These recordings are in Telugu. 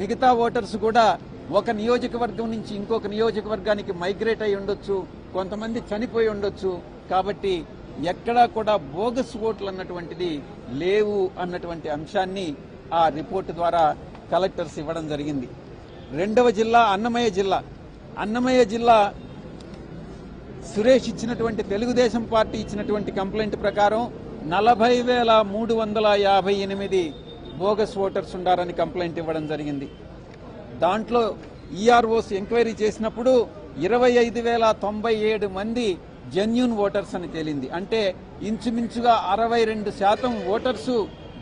మిగతా ఓటర్స్ కూడా ఒక నియోజకవర్గం నుంచి ఇంకొక నియోజకవర్గానికి మైగ్రేట్ అయి ఉండొచ్చు కొంతమంది చనిపోయి ఉండొచ్చు. కాబట్టి ఎక్కడా కూడా బోగస్ ఓట్లు అన్నటువంటిది లేవు అన్నటువంటి అంశాన్ని ఆ రిపోర్టు ద్వారా కలెక్టర్స్ ఇవ్వడం జరిగింది. రెండవ జిల్లా అన్నమయ్య జిల్లా. అన్నమయ్య జిల్లా సురేష్ ఇచ్చినటువంటి తెలుగుదేశం పార్టీ ఇచ్చినటువంటి కంప్లైంట్ ప్రకారం నలభై వేల మూడు వందల యాభై ఎనిమిది బోగస్ ఓటర్స్ ఉండారని కంప్లైంట్ ఇవ్వడం జరిగింది. దాంట్లో ఈఆర్ఓస్ ఎంక్వైరీ చేసినప్పుడు ఇరవై ఐదు వేల తొంభై ఏడు మంది జెన్యున్ ఓటర్స్ అని తేలింది. అంటే ఇంచుమించుగా అరవై రెండు శాతం ఓటర్స్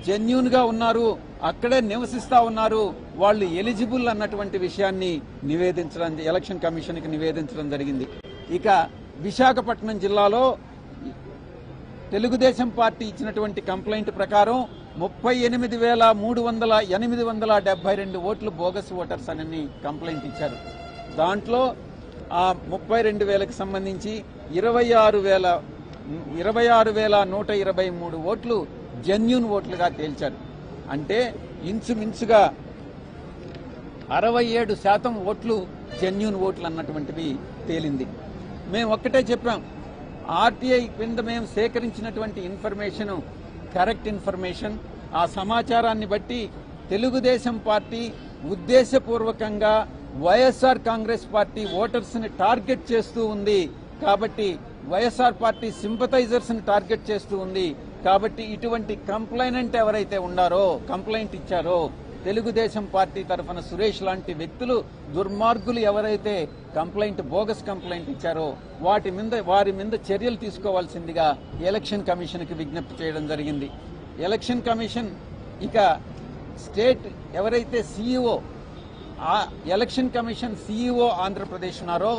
జెన్యున్గా ఉన్నారు అక్కడే నివసిస్తా ఉన్నారు వాళ్ళు ఎలిజిబుల్ అన్నటువంటి విషయాన్ని నివేదించడం ఎలక్షన్ కమిషన్కి నివేదించడం జరిగింది. ఇక విశాఖపట్నం జిల్లాలో తెలుగుదేశం పార్టీ ఇచ్చినటువంటి కంప్లైంట్ ప్రకారం ముప్పై ఎనిమిది వేల మూడు వందల ఎనిమిది వందల డెబ్బై రెండు ఓట్లు బోగస్ ఓటర్స్ అని కంప్లైంట్ ఇచ్చారు. దాంట్లో ఆ ముప్పై రెండు వేలకు సంబంధించి ఇరవై ఆరు వేల ఇరవై ఆరు వేల నూట ఇరవై మూడు ఓట్లు జెన్యున్ ఓట్లుగా తేల్చారు. అంటే ఇంచుమించుగా అరవై ఏడు శాతం ఓట్లు జెన్యున్ ఓట్లు అన్నటువంటివి తేలింది. మేము ఒక్కటే చెప్పాం ఆర్టీఐ కింద మేము సేకరించినటువంటి ఇన్ఫర్మేషన్ కరెక్ట్ ఇన్ఫర్మేషన్ ఆ సమాచారాన్ని బట్టి తెలుగుదేశం పార్టీ ఉద్దేశపూర్వకంగా వైఎస్ఆర్ కాంగ్రెస్ పార్టీ ఓటర్స్ని టార్గెట్ చేస్తూ ఉంది. కాబట్టి వైఎస్ఆర్ పార్టీ సింపథైజర్స్ని టార్గెట్ చేస్తూ ఉంది. కాబట్టి ఇటువంటి కంప్లైనెంట్ ఎవరైతే ఉండారో కంప్లైంట్ ఇచ్చారో తెలుగుదేశం పార్టీ తరఫున సురేష్ లాంటి వ్యక్తులు దుర్మార్గులు ఎవరైతే కంప్లైంట్ బోగస్ కంప్లైంట్ ఇచ్చారో వాటి మీద వారి మీద చర్యలు తీసుకోవాల్సిందిగా ఎలక్షన్ కమిషన్కి విజ్ఞప్తి చేయడం జరిగింది. ఎలక్షన్ కమిషన్ ఇక స్టేట్ ఎవరైతే CEO election commission CEO Andhra Pradesh ఉన్నారో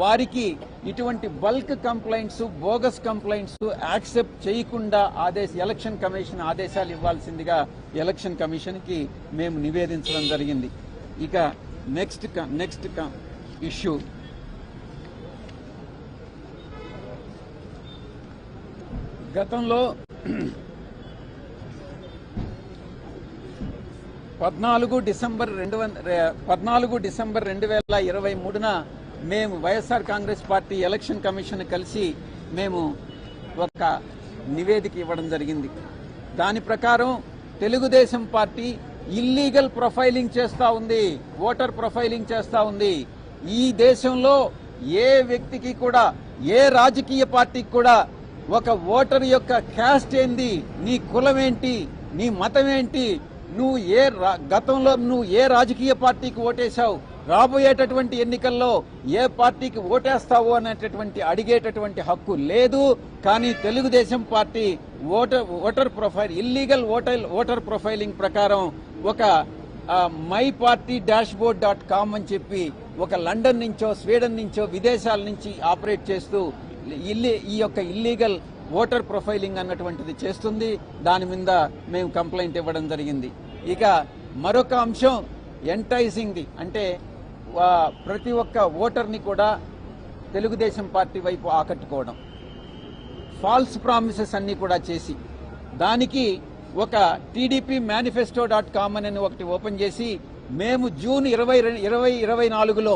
వారికి ఇటువంటి bulk complaints bogus complaints accept చేయకుండా ఆదేశ ఎలక్షన్ కమిషన్ ఆదేశాలు ఇవ్వాల్సిందిగా ఎలక్షన్ కమిషన్కి మేము నివేదించడం జరిగింది. ఇక నెక్స్ట్ నెక్స్ట్ ఇష్యూ. గతంలో పద్నాలుగు డిసెంబర్ రెండు పద్నాలుగు డిసెంబర్ రెండు వేల ఇరవై మూడున మేము YSR Congress party election commission కలిసి మేము ఒక నివేదిక ఇవ్వడం జరిగింది. దాని ప్రకారం తెలుగుదేశం పార్టీ ఇల్లీగల్ ప్రొఫైలింగ్ చేస్తూ ఉంది ఓటర్ ప్రొఫైలింగ్ చేస్తూ ఉంది. ఈ దేశంలో ఏ వ్యక్తికి కూడా ఏ రాజకీయ పార్టీకి కూడా ఒక ఓటర్ యొక్క క్యాస్ట్ ఏంది నీ కులం ఏంటి నీ మతం ఏంటి నువ్వు ఏ రా- గతంలో నువ్వు ఏ రాజకీయ పార్టీకి ఓటేశావు? రాబోయేటటువంటి ఎన్నికల్లో ఏ పార్టీకి ఓటేస్తావు అనేటటువంటి అడిగేటటువంటి హక్కు లేదు. కానీ Telugu Desam party voter voter profile illegal voter voter profiling ప్రకారం ఒక my party dashboard dot com అని చెప్పి ఒక లండన్ నుంచో స్వీడన్ నుంచో విదేశాల నుంచి ఆపరేట్ చేస్తూ ఇల్లి ఈ యొక్క ఇల్లీగల్ ఓటర్ ప్రొఫైలింగ్ అన్నటువంటిది చేస్తుంది. దాని మీద మేము కంప్లైంట్ ఇవ్వడం జరిగింది. ఇక మరొక అంశం ఎంటైజింగ్ ది. అంటే ప్రతి ఒక్క ఓటర్ని కూడా తెలుగుదేశం పార్టీ వైపు ఆకట్టుకోవడం. ఫాల్స్ ప్రామిసెస్ అన్నీ కూడా చేసి దానికి ఒక టీడీపీ మేనిఫెస్టో డాట్ కామ్ అని ఒకటి ఓపెన్ చేసి మేము జూన్ ఇరవై ఇరవై ఇరవై నాలుగులో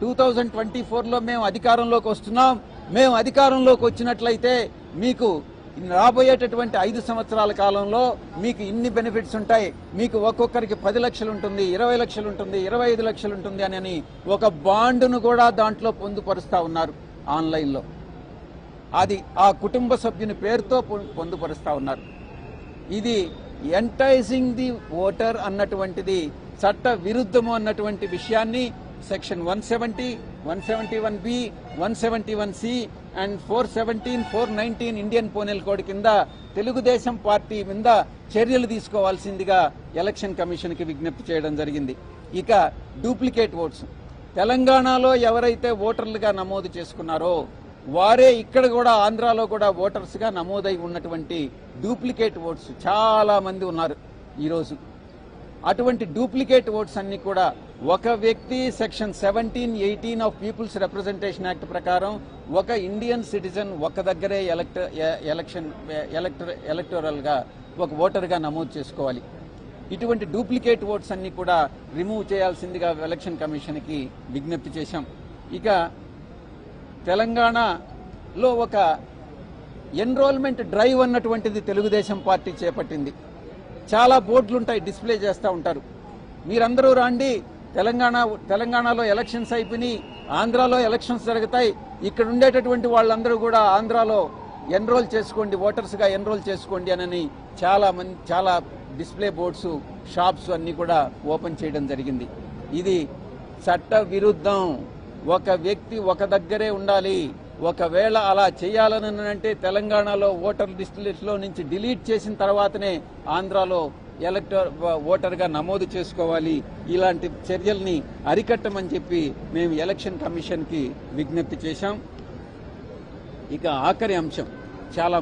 టూ థౌజండ్ ట్వంటీ ఫోర్లో మేము అధికారంలోకి వస్తున్నాం. మేము అధికారంలోకి వచ్చినట్లయితే మీకు రాబోయేటటువంటి ఐదు సంవత్సరాల కాలంలో మీకు ఇన్ని బెనిఫిట్స్ ఉంటాయి. మీకు ఒక్కొక్కరికి పది లక్షలు ఉంటుంది ఇరవై లక్షలు ఉంటుంది ఇరవై ఐదు లక్షలు ఉంటుంది అని ఒక బాండును కూడా దాంట్లో పొందుపరుస్తూ ఉన్నారు ఆన్లైన్లో. అది ఆ కుటుంబ సభ్యుని పేరుతో పొ- ఉన్నారు. ఇది ఎంటైజింగ్ ది ఓటర్ అన్నటువంటిది చట్ట విరుద్ధము అన్నటువంటి విషయాన్ని section one seventy one seventy one B one seventy one C and four seventeen four nineteen Indian penal code కింద తెలుగుదేశం పార్టీ మీద చర్యలు తీసుకోవాల్సిందిగా ఎలక్షన్ కమిషన్కి విజ్ఞప్తి చేయడం జరిగింది. ఇక డూప్లికేట్ ఓట్స్. తెలంగాణలో ఎవరైతే ఓటర్లుగా నమోదు చేసుకున్నారో వారే ఇక్కడ కూడా ఆంధ్రాలో కూడా ఓటర్స్గా నమోదై ఉన్నటువంటి డూప్లికేట్ ఓట్స్ చాలా మంది ఉన్నారు ఈరోజు. అటువంటి డూప్లికేట్ ఓట్స్ అన్ని కూడా ఒక వ్యక్తి section seventeen eighteen of people's representation act ప్రకారం ఒక ఇండియన్ సిటిజన్ ఒక దగ్గరే ఎలక్ట ఎలక్షన్ ఎలక్టర్ ఎలక్టోరల్గా ఒక ఓటర్గా నమోదు చేసుకోవాలి. ఇటువంటి డూప్లికేట్ ఓట్స్ అన్ని కూడా రిమూవ్ చేయాల్సిందిగా ఎలక్షన్ కమిషన్కి విజ్ఞప్తి చేశాం. ఇక తెలంగాణలో ఒక ఎన్రోల్మెంట్ డ్రైవ్ అన్నటువంటిది తెలుగుదేశం పార్టీ చేపట్టింది. చాలా బోర్డులుంటాయి డిస్ప్లే చేస్తూ ఉంటారు. మీరందరూ రాండి తెలంగాణ తెలంగాణలో ఎలక్షన్స్ అయిపోయినాయి ఆంధ్రాలో ఎలక్షన్స్ జరుగుతాయి. ఇక్కడ ఉండేటటువంటి వాళ్ళందరూ కూడా ఆంధ్రాలో ఎన్రోల్ చేసుకోండి ఓటర్స్గా ఎన్రోల్ చేసుకోండి అని చాలా మంది చాలా డిస్ప్లే బోర్డ్స్ షాప్స్ అన్నీ కూడా ఓపెన్ చేయడం జరిగింది. ఇది చట్ట విరుద్ధం ఒక వ్యక్తి ఒక దగ్గరే ఉండాలి. ఒకవేళ అలా చేయాలని అంటే తెలంగాణలో ఓటర్ లిస్ట్ నుంచి డిలీట్ చేసిన తర్వాతనే ఆంధ్రాలో ఎలక్టర్ ఓటర్గా నమోదు చేసుకోవాలి. ఇలాంటి చర్యల్ని అరికట్టమని చెప్పి మేము ఎలక్షన్ కమిషన్కి విజ్ఞప్తి చేశాం. ఇక ఆఖరి అంశం. చాలా